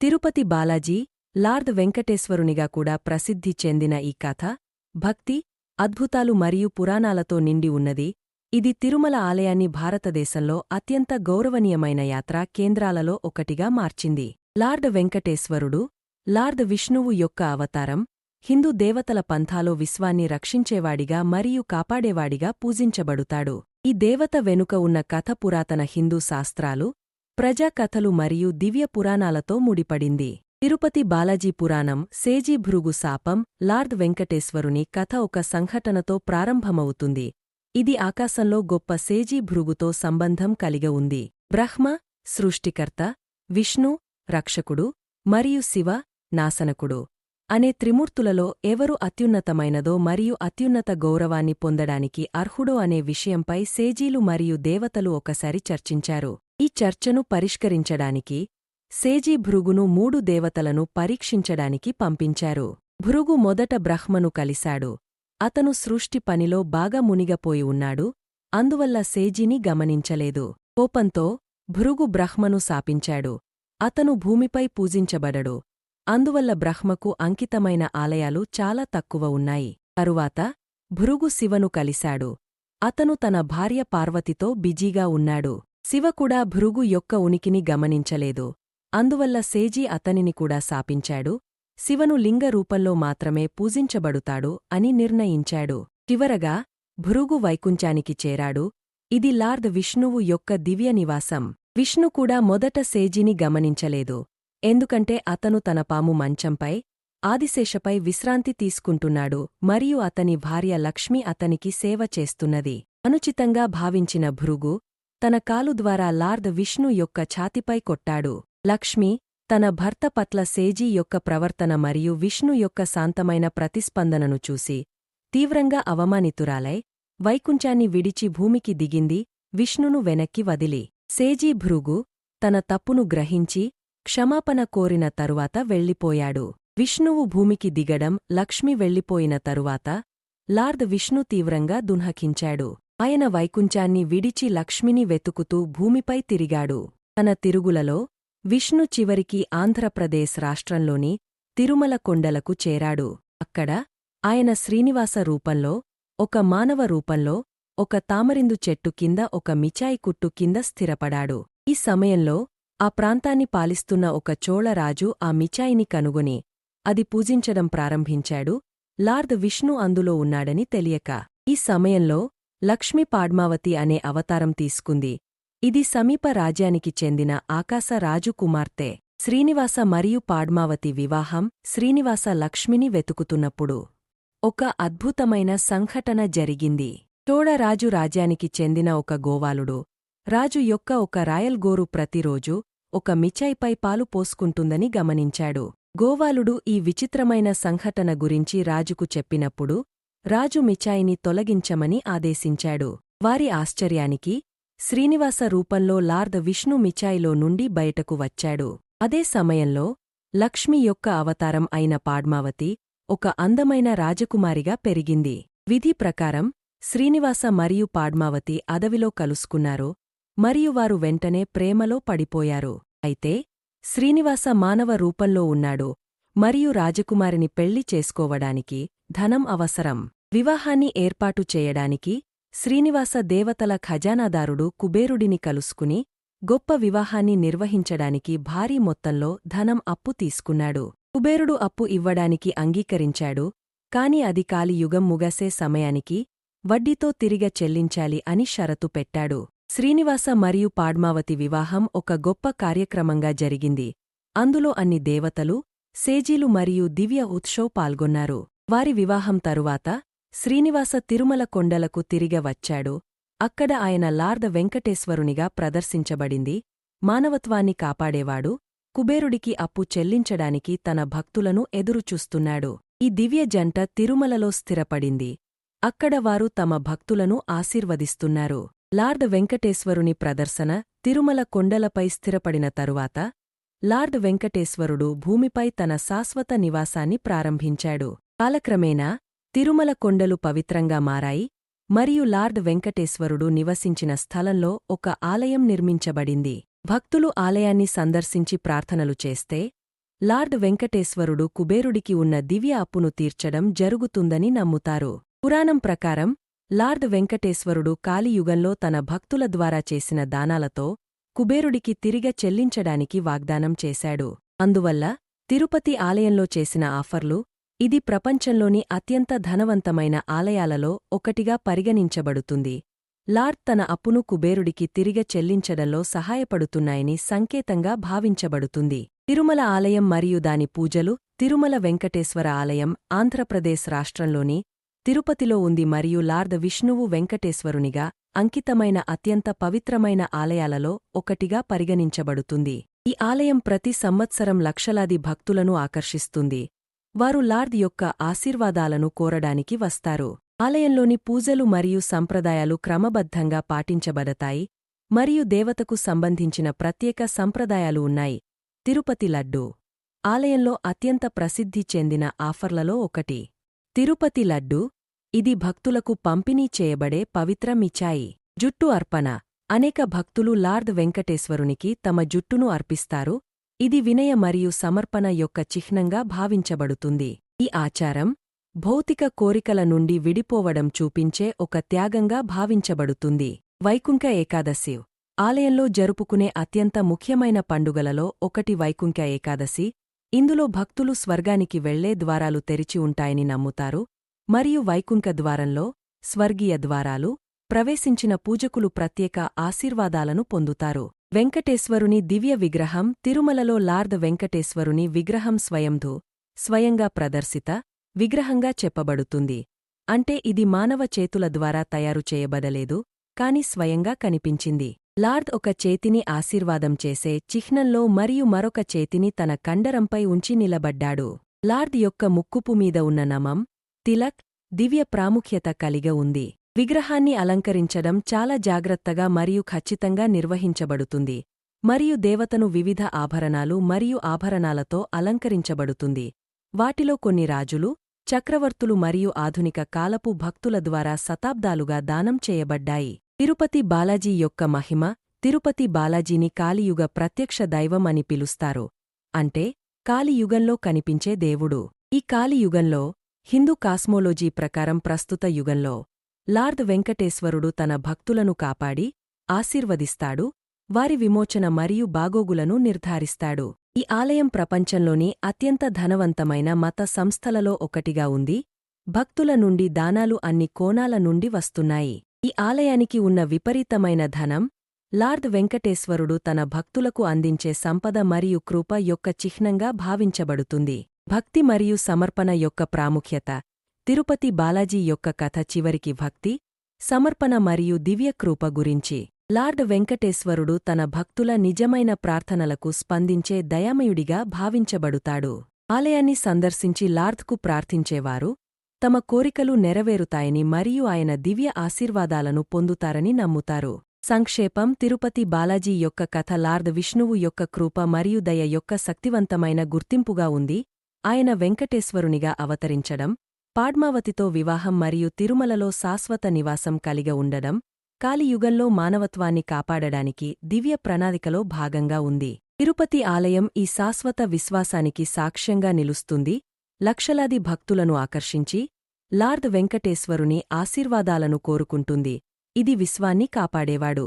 తిరుపతి బాలాజీ లార్ద్ వెంకటేశ్వరునిగా కూడా ప్రసిద్ధి చెందిన ఈ కథ భక్తి అద్భుతాలు మరియు పురాణాలతో నిండి ఉన్నది. ఇది తిరుమల ఆలయాన్ని భారతదేశంలో అత్యంత గౌరవనీయమైన యాత్రా కేంద్రాలలో ఒకటిగా మార్చింది. లార్డ్ వెంకటేశ్వరుడు లార్డ్ విష్ణువు యొక్క అవతారం హిందూ దేవతల పంథాలో విశ్వాన్ని రక్షించేవాడిగా మరియు కాపాడేవాడిగా పూజించబడుతాడు. ఈ దేవత వెనుక ఉన్న కథ పురాతన హిందూ శాస్త్రాలు ప్రజాకథలు మరియు దివ్య పురాణాలతో ముడిపడింది. తిరుపతి బాలాజీ పురాణం సేజీ భృగు శాపం లార్డ్ వెంకటేశ్వరుని కథ ఒక సంఘటనతో ప్రారంభమవుతుంది. ఇది ఆకాశంలో గొప్ప సేజీ భృగుతో సంబంధం కలిగ ఉంది. బ్రహ్మ సృష్టికర్త విష్ణు రక్షకుడు మరియు శివ నాశనకుడు అనే త్రిమూర్తులలో ఎవరు అత్యున్నతమైనదో మరియు అత్యున్నత గౌరవాన్ని పొందడానికి అర్హుడో అనే విషయంపై సేజీలు మరియు దేవతలు ఒకసారి చర్చించారు. ఈ చర్చను పరిష్కరించడానికి సేజీ భృగును మూడు దేవతలను పరీక్షించడానికి పంపించారు. భృగు మొదట బ్రహ్మను కలిశాడు. అతను సృష్టి పనిలో బాగా మునిగపోయి ఉన్నాడు. అందువల్ల సేజీని గమనించలేదు. కోపంతో భృగు బ్రహ్మను శాపించాడు. అతను భూమిపై పూజించబడడు. అందువల్ల బ్రహ్మకు అంకితమైన ఆలయాలు చాలా తక్కువ ఉన్నాయి. తరువాత భృగు శివను కలిశాడు. అతను తన భార్య పార్వతితో బిజీగా ఉన్నాడు. శివ కూడా భృగు యొక్క ఉనికిని గమనించలేదు. అందువల్ల సేజీ అతనిని కూడా శాపించాడు. శివను లింగ రూపంలో మాత్రమే పూజించబడుతాడు అని నిర్ణయించాడు. చివరగా భృగు వైకుంఠానికి చేరాడు. ఇది లార్ద్ విష్ణువు యొక్క దివ్య నివాసం. విష్ణు కూడా మొదట సేజీని గమనించలేదు. ఎందుకంటే అతను తన పాము మంచంపై ఆదిశేషపై విశ్రాంతి తీసుకుంటున్నాడు మరియు అతని భార్య లక్ష్మి అతనికి సేవ చేస్తున్నది. అనుచితంగా భావించిన భృగు తన కాలు ద్వారా లార్ద్ విష్ణు యొక్క ఛాతిపై కొట్టాడు. లక్ష్మి తన భర్త పట్ల సేజీ యొక్క ప్రవర్తన మరియు విష్ణు యొక్క శాంతమైన ప్రతిస్పందనను చూసి తీవ్రంగా అవమానితురాలై వైకుంఠాన్ని విడిచి భూమికి దిగింది విష్ణును వెనక్కి వదిలి. సేజీ భృగు తన తప్పును గ్రహించి క్షమాపణ కోరిన తరువాత వెళ్ళిపోయాడు. విష్ణువు భూమికి దిగడం లక్ష్మి వెళ్ళిపోయిన తరువాత లార్ద్ విష్ణు తీవ్రంగా దున్హకించాడు. ఆయన వైకుంఠాన్ని విడిచి లక్ష్మిని వెతుకుతూ భూమిపై తిరిగాడు. తన తిరుగులలో విష్ణు చివరికి ఆంధ్రప్రదేశ్ రాష్ట్రంలోని తిరుమల కొండలకు చేరాడు. అక్కడ ఆయన శ్రీనివాస రూపంలో ఒక మానవ రూపంలో ఒక తామరిందు చెట్టు కింద ఒక మిచాయి కుట్టు కింద స్థిరపడాడు. ఈ సమయంలో ఆ ప్రాంతాన్ని పాలిస్తున్న ఒక చోళరాజు ఆ మిచాయిని కనుగొని అది పూజించడం ప్రారంభించాడు. లార్డ్ విష్ణు అందులో ఉన్నాడని తెలియక ఈ సమయంలో లక్ష్మి పాడ్మావతి అనే అవతారం తీసుకుంది. ఇది సమీప రాజ్యానికి చెందిన ఆకాశ రాజు కుమార్తె. శ్రీనివాస మరియు పాడ్మావతి వివాహం శ్రీనివాస లక్ష్మిని వెతుకుతున్నప్పుడు ఒక అద్భుతమైన సంఘటన జరిగింది. చోళరాజు రాజ్యానికి చెందిన ఒక గోవాలుడు రాజు యొక్క ఒక రాయల్ గోరు ప్రతిరోజు ఒక మిచైపై పాలు పోసుకుంటుందని గమనించాడు. గోవాలుడు ఈ విచిత్రమైన సంఘటన గురించి రాజుకు చెప్పినప్పుడు రాజు మిచాయిని తొలగించమని ఆదేశించాడు. వారి ఆశ్చర్యానికి శ్రీనివాస రూపంలో లార్ద విష్ణు మిచాయిలో నుండి బయటకు వచ్చాడు. అదే సమయంలో లక్ష్మి యొక్క అవతారం అయిన పాడ్మావతి ఒక అందమైన రాజకుమారిగా పెరిగింది. విధి ప్రకారం శ్రీనివాస మరియు పాడ్మావతి అదవిలో కలుసుకున్నారు. మరియు వారు వెంటనే ప్రేమలో పడిపోయారు. అయితే శ్రీనివాస మానవ రూపంలో ఉన్నాడు. మరియు రాజకుమారిని పెళ్ళి చేసుకోవడానికి ధనం అవసరం. వివాహాన్ని ఏర్పాటు చేయడానికి శ్రీనివాస దేవతల ఖజానాదారుడు కుబేరుడిని కలుసుకుని గొప్ప వివాహాన్ని నిర్వహించడానికి భారీ మొత్తంలో ధనం అప్పు తీసుకున్నాడు. కుబేరుడు అప్పు ఇవ్వడానికి అంగీకరించాడు కాని అది కాలియుగం ముగసే సమయానికి వడ్డీతో తిరిగ చెల్లించాలి అని షరతు పెట్టాడు. శ్రీనివాస మరియు పాడ్మావతి వివాహం ఒక గొప్ప కార్యక్రమంగా జరిగింది. అందులో అన్ని దేవతలు సేజీలు మరియు దివ్య ఉత్సవ్ పాల్గొన్నారు. వారి వివాహం తరువాత శ్రీనివాస తిరుమల కొండలకు తిరిగ వచ్చాడు. అక్కడ ఆయన లార్ద వెంకటేశ్వరునిగా ప్రదర్శించబడింది. మానవత్వాన్ని కాపాడేవాడు. కుబేరుడికి అప్పు చెల్లించడానికి తన భక్తులను ఎదురుచూస్తున్నాడు. ఈ దివ్య జంట తిరుమలలో స్థిరపడింది. అక్కడ వారు తమ భక్తులను ఆశీర్వదిస్తున్నారు. లార్డ్ వెంకటేశ్వరుని ప్రదర్శన తిరుమల కొండలపై స్థిరపడిన తరువాత లార్డ్ వెంకటేశ్వరుడు భూమిపై తన శాశ్వత నివాసాన్ని ప్రారంభించాడు. కాలక్రమేణా తిరుమల కొండలు పవిత్రంగా మారాయి మరియు లార్డ్ వెంకటేశ్వరుడు నివసించిన స్థలంలో ఒక ఆలయం నిర్మించబడింది. భక్తులు ఆలయాన్ని సందర్శించి ప్రార్థనలు చేస్తే లార్డ్ వెంకటేశ్వరుడు కుబేరుడికి ఉన్న దివ్య అప్పును తీర్చడం జరుగుతుందని నమ్ముతారు. పురాణం ప్రకారం లార్డ్ వెంకటేశ్వరుడు కాలియుగంలో తన భక్తుల ద్వారా చేసిన దానాలతో కుబేరుడికి తిరిగ చెల్లించడానికి వాగ్దానం చేశాడు. అందువల్ల తిరుపతి ఆలయంలో చేసిన ఆఫర్లు ఇది ప్రపంచంలోని అత్యంత ధనవంతమైన ఆలయాలలో ఒకటిగా పరిగణించబడుతుంది. లార్డ్ తన అప్పును కుబేరుడికి తిరిగ చెల్లించడంలో సహాయపడుతున్నాయని సంకేతంగా భావించబడుతుంది. తిరుమల ఆలయం మరియు దాని పూజలు తిరుమల వెంకటేశ్వర ఆలయం ఆంధ్రప్రదేశ్ రాష్ట్రంలోని తిరుపతిలో ఉంది మరియు లార్డ్ విష్ణువు వెంకటేశ్వరునిగా అంకితమైన అత్యంత పవిత్రమైన ఆలయాలలో ఒకటిగా పరిగణించబడుతుంది. ఈ ఆలయం ప్రతి సంవత్సరం లక్షలాది భక్తులను ఆకర్షిస్తుంది. వారు లార్డ్ యొక్క ఆశీర్వాదాలను కోరడానికి వస్తారు. ఆలయంలోని పూజలు మరియు సంప్రదాయాలు క్రమబద్ధంగా పాటించబడతాయి మరియు దేవతకు సంబంధించిన ప్రత్యేక సంప్రదాయాలు ఉన్నాయి. తిరుపతి లడ్డు. ఆలయంలో అత్యంత ప్రసిద్ధి చెందిన ఆఫర్లలో ఒకటి. తిరుపతి లడ్డు. ఇది భక్తులకు పంపిణీ చేయబడే పవిత్ర మిచాయి జుట్టు అర్పణ. అనేక భక్తులు లార్డ్ వెంకటేశ్వరునికి తమ జుట్టును అర్పిస్తారు ఇది వినయ మరియు సమర్పణ యొక్క చిహ్నంగా భావించబడుతుంది. ఈ ఆచారం భౌతిక కోరికల నుండి విడిపోవడం చూపించే ఒక త్యాగంగా భావించబడుతుంది. వైకుంఠ ఏకాదశి ఆలయంలో జరుపుకునే అత్యంత ముఖ్యమైన పండుగలలో ఒకటి వైకుంఠ ఏకాదశి. ఇందులో భక్తులు స్వర్గానికి వెళ్ళే ద్వారాలు తెరిచి ఉంటాయని నమ్ముతారు. మరియు వైకుంఠ ద్వారంలో స్వర్గీయ ద్వారాలు ప్రవేశించిన పూజకులు ప్రత్యేక ఆశీర్వాదాలను పొందుతారు. వెంకటేశ్వరుని దివ్య విగ్రహం తిరుమలలో లార్ద్ వెంకటేశ్వరుని విగ్రహం స్వయంధు స్వయంగా ప్రదర్శిత విగ్రహంగా చెప్పబడుతుంది. అంటే ఇది మానవ చేతుల ద్వారా తయారు చేయబడలేదు కాని స్వయంగా కనిపించింది. లార్ద్ ఒక చేతిని ఆశీర్వాదం చేసే చిహ్నంలో మరియు మరొక చేతిని తన కండరంపై ఉంచి నిలబడ్డాడు. లార్ద్ యొక్క ముక్కుపు మీద ఉన్న నమం తిలక్ దివ్య ప్రాముఖ్యత కలిగ ఉంది. విగ్రహాన్ని అలంకరించడం చాలా జాగ్రత్తగా మరియు ఖచ్చితంగా నిర్వహించబడుతుంది. మరియు దేవతను వివిధ ఆభరణాలు మరియు ఆభరణాలతో అలంకరించబడుతుంది. వాటిలో కొన్ని రాజులు చక్రవర్తులు మరియు ఆధునిక కాలపు భక్తుల ద్వారా శతాబ్దాలుగా దానం చేయబడ్డాయి. తిరుపతి బాలాజీ యొక్క మహిమ తిరుపతి బాలాజీని కాలియుగ ప్రత్యక్ష దైవం అని పిలుస్తారు. అంటే కాలియుగంలో కనిపించే దేవుడు. ఈ కాలియుగంలో హిందూ కాస్మోలోజీ ప్రకారం ప్రస్తుత యుగంలో లార్డ్ వెంకటేశ్వరుడు తన భక్తులను కాపాడి ఆశీర్వదిస్తాడు వారి విమోచన మరియు బాగోగులను నిర్ధారిస్తాడు. ఈ ఆలయం ప్రపంచంలోని అత్యంత ధనవంతమైన మత సంస్థలలో ఒకటిగా ఉంది. భక్తుల నుండి దానాలు అన్ని కోణాల నుండి వస్తున్నాయి. ఈ ఆలయానికి ఉన్న విపరీతమైన ధనం లార్డ్ వెంకటేశ్వరుడు తన భక్తులకు అందించే సంపద మరియు కృప యొక్క చిహ్నంగా భావించబడుతుంది. భక్తి మరియు సమర్పణ యొక్క ప్రాముఖ్యత తిరుపతి బాలాజీ యొక్క కథ చివరికి భక్తి సమర్పణ మరియు దివ్యకృప గురించి. లార్డ్ వెంకటేశ్వరుడు తన భక్తుల నిజమైన ప్రార్థనలకు స్పందించే దయామయుడిగా భావించబడుతాడు. ఆలయాన్ని సందర్శించి లార్డ్కు ప్రార్థించేవారు తమ కోరికలు నెరవేరుతాయని మరియు ఆయన దివ్య ఆశీర్వాదాలను పొందుతారని నమ్ముతారు. సంక్షేపం తిరుపతి బాలాజీ యొక్క కథ లార్డ్ విష్ణువు యొక్క కృప మరియు దయ యొక్క శక్తివంతమైన గుర్తింపుగా ఉంది. ఆయన వెంకటేశ్వరునిగా అవతరించడం పాడ్మావతితో వివాహం మరియు తిరుమలలో శాశ్వత నివాసం కలిగ ఉండడం కాలియుగంలో మానవత్వాన్ని కాపాడడానికి దివ్య ప్రణాళికలో భాగంగా ఉంది. తిరుపతి ఆలయం ఈ శాశ్వత విశ్వాసానికి సాక్ష్యంగా నిలుస్తుంది. లక్షలాది భక్తులను ఆకర్షించి లార్డ్ వెంకటేశ్వరుని ఆశీర్వాదాలను కోరుకుంటుంది. ఇది విశ్వాన్ని కాపాడేవాడు.